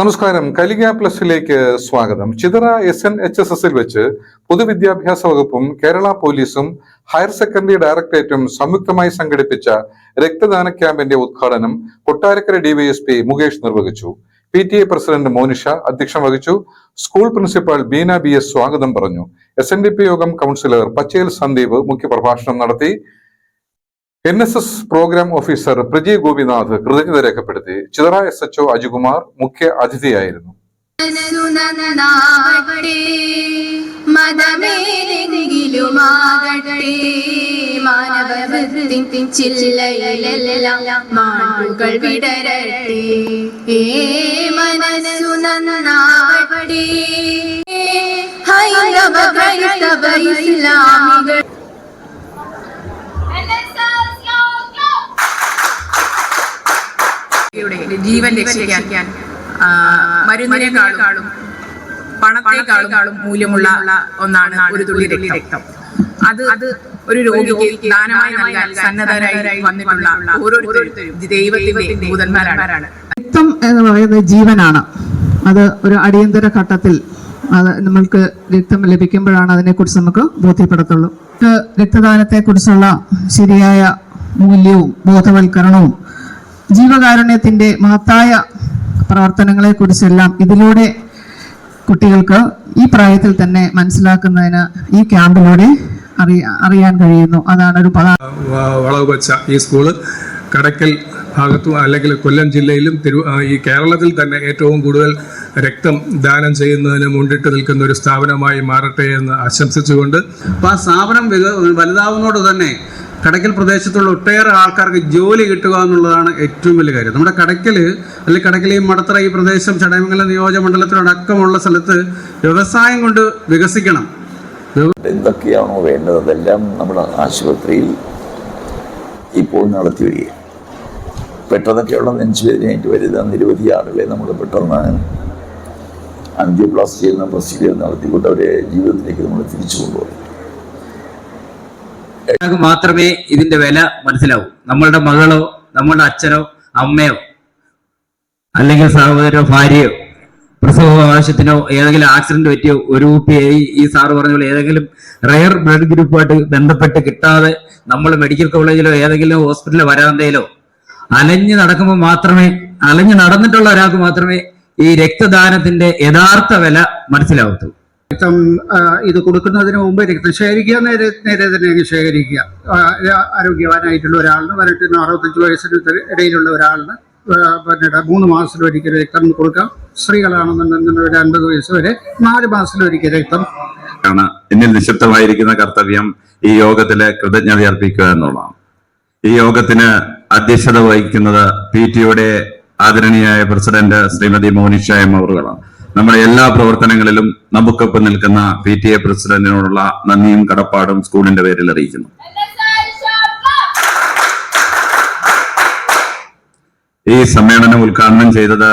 നമസ്കാരം. കലിക പ്ലസിലേക്ക് സ്വാഗതം. Chithara S N H S എസിൽ വെച്ച് പൊതുവിദ്യാഭ്യാസ വകുപ്പും കേരള പോലീസും ഹയർ സെക്കൻഡറി ഡയറക്ടറേറ്റും സംയുക്തമായി സംഘടിപ്പിച്ച രക്തദാന ക്യാമ്പിന്റെ ഉദ്ഘാടനം കൊട്ടാരക്കര ഡിവൈഎസ്പി മുകേഷ് നിർവഹിച്ചു. P T A president Monisha അധ്യക്ഷം വഹിച്ചു. School principal Beena B S സ്വാഗതം പറഞ്ഞു. S N D P Yogam councillor Pachel Sandeep മുഖ്യപ്രഭാഷണം നടത്തി. N S S programme officer Praji Gopinath കൃതജ്ഞത രേഖപ്പെടുത്തി ചിതറ എസ് എച്ച്ഒ അജികുമാർ മുഖ്യ അതിഥിയായിരുന്നു. ജീവൻ രക്ഷിക്കാൻ മരുന്നിനേക്കാളും പണത്തെക്കാളും മൂല്യമുള്ള ഒന്നാണ് ഒരു തുള്ളി രക്തം. അത് അത് ഒരു രോഗിക്ക് ദാനമായി നൽകാൻ സന്നദ്ധരായി വന്നിട്ടുള്ള ഓരോരുത്തരും ദൈവത്തിന്റെ ഭൂതന്മാരാണ് രക്തം എന്ന് പറയുന്നത് ജീവനാണ്. അത് ഒരു അടിയന്തര ഘട്ടത്തിൽ അത് നമ്മൾക്ക് രക്തം ലഭിക്കുമ്പോഴാണ് അതിനെക്കുറിച്ച് നമുക്ക് ബോധ്യപ്പെടത്തുള്ളൂ. രക്തദാനത്തെക്കുറിച്ചുള്ള ശരിയായ മൂല്യവും ബോധവൽക്കരണവും ജീവകാരുണ്യത്തിന്റെ മഹത്തായ പ്രവർത്തനങ്ങളെക്കുറിച്ചെല്ലാം ഇതിലൂടെ കുട്ടികൾക്ക് ഈ പ്രായത്തിൽ തന്നെ മനസ്സിലാക്കുന്നതിന് ഈ ക്യാമ്പിലൂടെ അറിയാൻ കഴിയുന്നു. അതാണ് ഒരു വളവ് വച്ച ഈ സ്കൂൾ. കടക്കൽ ഭാഗത്തും അല്ലെങ്കിൽ കൊല്ലം ജില്ലയിലും തിരു ഈ കേരളത്തിൽ തന്നെ ഏറ്റവും കൂടുതൽ രക്തം ദാനം ചെയ്യുന്നതിന് മുന്നിട്ട് നിൽക്കുന്ന ഒരു സ്ഥാപനമായി മാറട്ടെ എന്ന് ആശംസിച്ചുകൊണ്ട്. അപ്പോൾ ആ സ്ഥാപനം വലുതാവുന്നതോട് തന്നെ കടക്കൽ പ്രദേശത്തുള്ള ഒട്ടേറെ ആൾക്കാർക്ക് ജോലി കിട്ടുക എന്നുള്ളതാണ് ഏറ്റവും വലിയ കാര്യം. നമ്മുടെ കടക്കൽ അല്ലെങ്കിൽ കടക്കൽ ഈ മടത്തറ ഈ പ്രദേശം ചടയമംഗലം നിയോജകമണ്ഡലത്തിലടക്കമുള്ള സ്ഥലത്ത് വ്യവസായം കൊണ്ട് വികസിക്കണം. എന്തൊക്കെയാണോ വേണ്ടത് അതെല്ലാം നമ്മുടെ ആശുപത്രിയിൽ ഇപ്പോൾ നടത്തി വരിക പെട്ടെന്നൊക്കെയുള്ള നെഞ്ചുവേദനയായിട്ട് വരുന്ന നിരവധി ആളുകളെ നമ്മൾ പെട്ടെന്ന് അന്ത്യോപ്ലാസ്റ്റി ചെയ്യുന്ന പ്രൊസീജിയർ നടത്തിക്കൊണ്ട് അവരെ ജീവിതത്തിലേക്ക് നമ്മൾ തിരിച്ചു കൊണ്ടുപോകും. മാത്രമേ ഇതിന്റെ വില മനസ്സിലാവൂ. നമ്മളുടെ മകളോ നമ്മളുടെ അച്ഛനോ അമ്മയോ അല്ലെങ്കിൽ സഹോദരോ ഭാര്യയോ പ്രസവ ആവശ്യത്തിനോ ഏതെങ്കിലും ആക്സിഡന്റ് പറ്റിയോ ഒരു കുപ്പിയായി ഈ സാറ് പറഞ്ഞ പോലെ ഏതെങ്കിലും റയർ ബ്ലഡ് ഗ്രൂപ്പുമായിട്ട് ബന്ധപ്പെട്ട് കിട്ടാതെ നമ്മൾ മെഡിക്കൽ കോളേജിലോ ഏതെങ്കിലും ഹോസ്പിറ്റലിലോ വരാന്തയിലോ അലഞ്ഞു നടക്കുമ്പോൾ മാത്രമേ അലഞ്ഞു നടന്നിട്ടുള്ള ഒരാൾക്ക് മാത്രമേ ഈ രക്തദാനത്തിന്റെ യഥാർത്ഥ വില മനസ്സിലാവത്തുള്ളൂ. രക്തം ഇത് കൊടുക്കുന്നതിന് മുമ്പ് രക്തം ശേഖരിക്കുക നേരെ നേരെ തന്നെ അങ്ങ് ശേഖരിക്കുക. ആരോഗ്യവാനായിട്ടുള്ള ഒരാളിന് പതിനെട്ടിന് അറുപത്തഞ്ച് വയസ്സിന് ഇടയിലുള്ള ഒരാളിന് ആ, പിന്നെ മൂന്ന് മാസത്തിലൊരിക്കൽ രക്തം കൊടുക്കാം. സ്ത്രീകളാണെന്നുണ്ടെങ്കിൽ ഒരു അൻപത് വയസ്സ് വരെ നാല് മാസത്തിലൊരിക്കൽ രക്തം. ആണ്. എന്നിൽ നിശബ്ദമായിരിക്കുന്ന കർത്തവ്യം ഈ യോഗത്തിലെ കൃതജ്ഞത അർപ്പിക്കുക എന്നുള്ളതാണ്. ഈ യോഗത്തിന് അധ്യക്ഷത വഹിക്കുന്നത് പി ടിയുടെ ആദരണീയായ പ്രസിഡന്റ് ശ്രീമതി മോനിഷ എം അവറുകളാണ് നമ്മുടെ എല്ലാ പ്രവർത്തനങ്ങളിലും നമുക്കൊപ്പം നിൽക്കുന്ന പി ടി എ പ്രസിഡന്റിനോടുള്ള നന്ദിയും കടപ്പാടും സ്കൂളിന്റെ പേരിൽ അറിയിക്കുന്നു. ഈ സമ്മേളനം ഉദ്ഘാടനം ചെയ്തത്